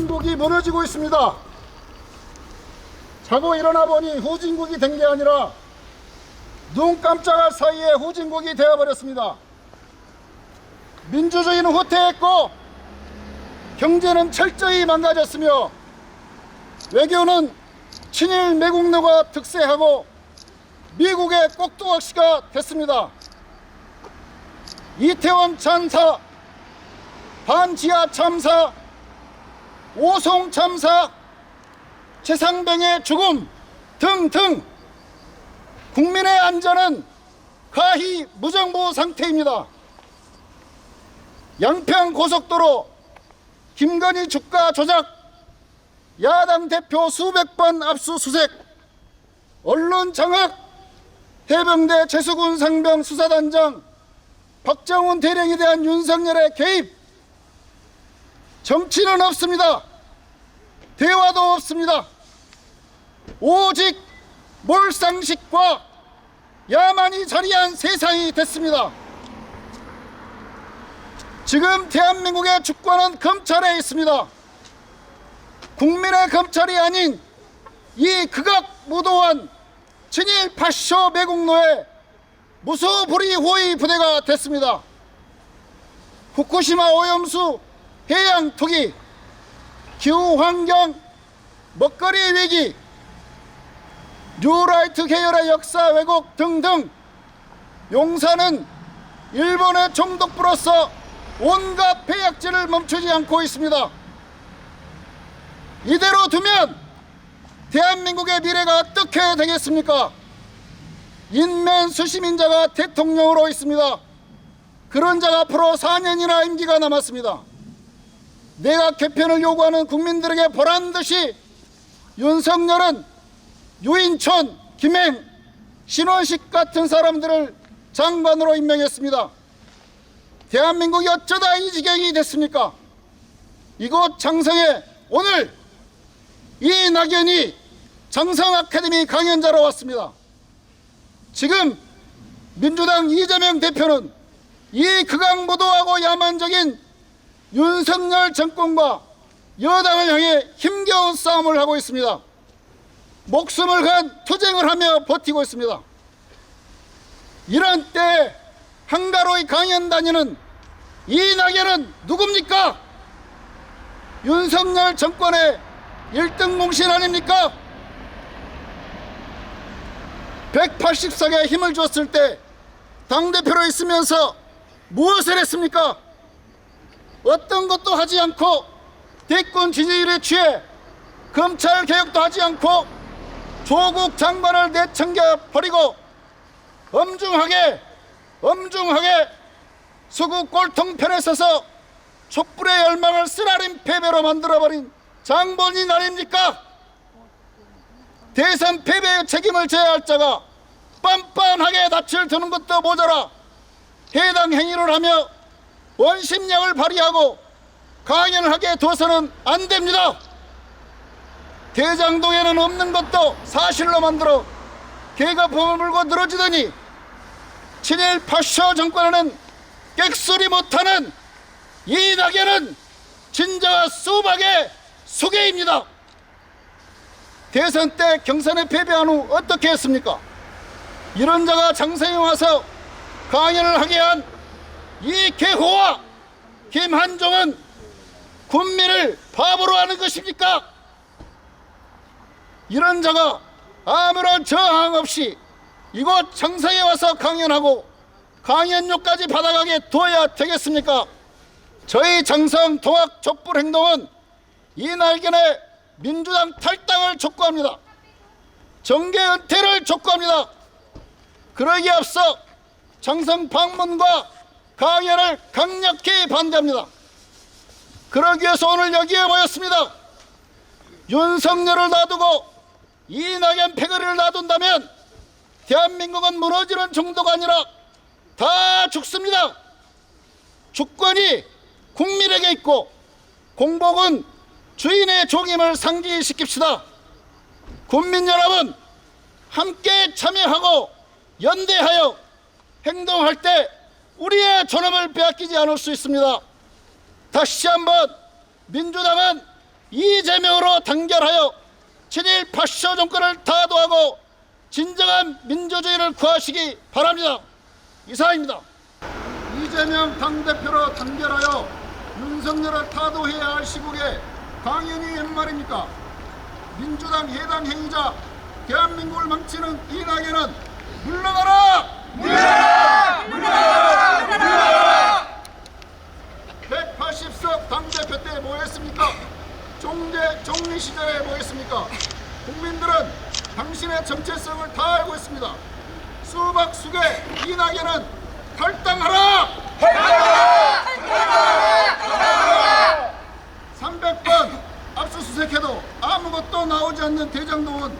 무너지고 있습니다. 자고 일어나 보니 후진국이 된 게 아니라 눈 깜짝할 사이에 후진국이 되어버렸습니다. 민주주의는 후퇴했고 경제는 철저히 망가졌으며 외교는 친일 매국노가 득세하고 미국의 꼭두각시가 됐습니다. 이태원 참사, 반지하 참사, 오송 참사, 최상병의 죽음 등등 국민의 안전은 가히 무정부 상태입니다. 양평 고속도로 김건희 주가 조작 야당 대표 수백 번 압수수색 언론 장악 해병대 최수군 상병 수사단장 박정훈 대령에 대한 윤석열의 개입 정치는 없습니다. 대화도 없습니다. 오직 몰상식과 야만이 자리한 세상이 됐습니다. 지금 대한민국의 주권은 검찰에 있습니다. 국민의 검찰이 아닌 이 극악무도한 친일 파쇼 매국노의 무소불위 호위 부대가 됐습니다. 후쿠시마 오염수 해양 투기, 기후 환경, 먹거리 위기, 뉴라이트 계열의 역사 왜곡 등등 용사는 일본의 총독부로서 온갖 폐약질을 멈추지 않고 있습니다. 이대로 두면 대한민국의 미래가 어떻게 되겠습니까? 인면 수시민자가 대통령으로 있습니다. 그런 자가 앞으로 4년이나 임기가 남았습니다. 내각 개편을 요구하는 국민들에게 보란 듯이 윤석열은 유인촌, 김행, 신원식 같은 사람들을 장관으로 임명했습니다. 대한민국이 어쩌다 이 지경이 됐습니까? 이곳 장성에 오늘 이 낙연이 장성 아카데미 강연자로 왔습니다. 지금 민주당 이재명 대표는 이 극악무도하고 야만적인 윤석열 정권과 여당을 향해 힘겨운 싸움을 하고 있습니다. 목숨을 건 투쟁을 하며 버티고 있습니다. 이런 때 한가로이 강연 다니는 이 낙연은 누굽니까? 윤석열 정권의 1등 공신 아닙니까? 180석에 힘을 줬을 때 당대표로 있으면서 무엇을 했습니까? 어떤 것도 하지 않고 대권 지지율에 취해 검찰 개혁도 하지 않고 조국 장관을 내청겨 버리고 엄중하게 엄중하게 수구 꼴통편에 서서 촛불의 열망을 쓰라린 패배로 만들어버린 장본인 아닙니까? 대선 패배의 책임을 져야 할 자가 빤빤하게 낯을 드는 것도 모자라 해당 행위를 하며 원심력을 발휘하고 강연을 하게 둬서는 안 됩니다. 대장동에는 없는 것도 사실로 만들어 개가 범을 물고 늘어지더니 친일 파쇼 정권에는 객소리 못하는 이 낙연은 진저와 수박의 수개입니다. 대선 때 경선에 패배한 후 어떻게 했습니까? 이런 자가 장성에 와서 강연을 하게 한 이 개호와 김한종은 국민을 바보로 하는 것입니까? 이런 자가 아무런 저항 없이 이곳 장성에 와서 강연하고 강연료까지 받아가게 둬야 되겠습니까? 저희 장성 통합 촛불 행동은 이 날개의 민주당 탈당을 촉구합니다. 정계 은퇴를 촉구합니다. 그러기에 앞서 장성 방문과 강연을 강력히 반대합니다. 그러기 위해서 오늘 여기에 모였습니다. 윤석열을 놔두고 이낙연 패거리를 놔둔다면 대한민국은 무너지는 정도가 아니라 다 죽습니다. 주권이 국민에게 있고 공복은 주인의 종임을 상기시킵시다. 국민 여러분 함께 참여하고 연대하여 행동할 때 우리의 존엄을 빼앗기지 않을 수 있습니다. 다시 한번 민주당은 이재명으로 단결하여 친일 파쇼 정권을 타도하고 진정한 민주주의를 구하시기 바랍니다. 이상입니다. 이재명 당대표로 단결하여 윤석열을 타도해야 할 시국에 강연이 웬 말입니까? 민주당 해당 행위자 대한민국을 망치는 이낙연은 물러가라! 물러가라! 물러가라! 물러가라! 180석 때 뭐했습니까? 종대 종리 시절에 뭐했습니까? 국민들은 당신의 정체성을 다 알고 있습니다. 수박 수계 이낙연은 탈당하라! 300번 압수수색해도 아무것도 나오지 않는 대장동은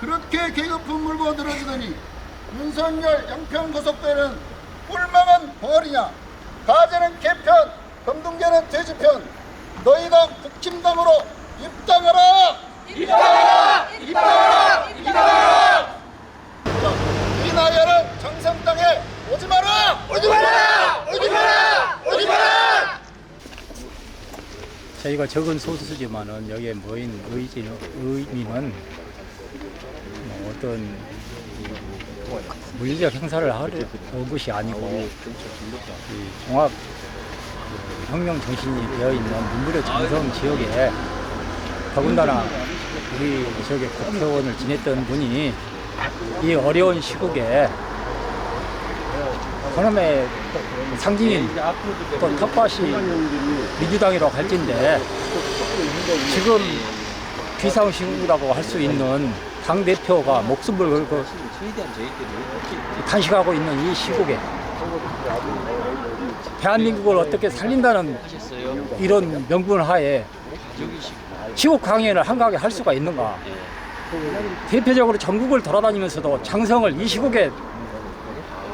그렇게 계급품 물고 늘어지더니 윤석열 양평고속도로는 꿀망은 벌이냐 가재는 개편 검둥개는 돼지편 너희 당 국힘당으로 입당하라! 입당하라! 입당하라! 입당하라! 이나열은 정상당에 오지 마라! 오지 마라! 오지 마라! 오지 마라! 저희가 적은 소수지만은 여기에 모인 의지는, 의미는 뭐 어떤 물리적 행사를 하는 것이 아니고 이 종합 그 혁명 정신이 되어 있는 문무려 정성 지역에 더군다나 우리 지역의 국회의원을 지냈던 분이 이 어려운 시국에 그놈의 상징인 또 텃밭이 민주당이라고 할진데 지금 비상 시국이라고 할 수 있는 당 대표가 목숨을 걸고 단식하고 있는 이 시국에 대한민국을 어떻게 살린다는 이런 명분 하에 지옥 강연을 한가하게 할 수가 있는가? 대표적으로 전국을 돌아다니면서도 장성을 이 시국에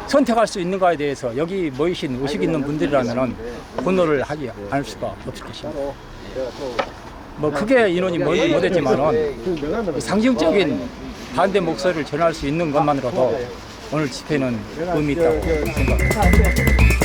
선택할 수 있는가에 대해서 여기 모이신 의식 있는 분들이라면 분노를 하지 않을 수가 없을 것입니다. 뭐 크게 인원이 모이지 못했지만은 상징적인 반대 목소리를 전할 수 있는 것만으로도 오늘 집회는 의미 있다고 생각합니다.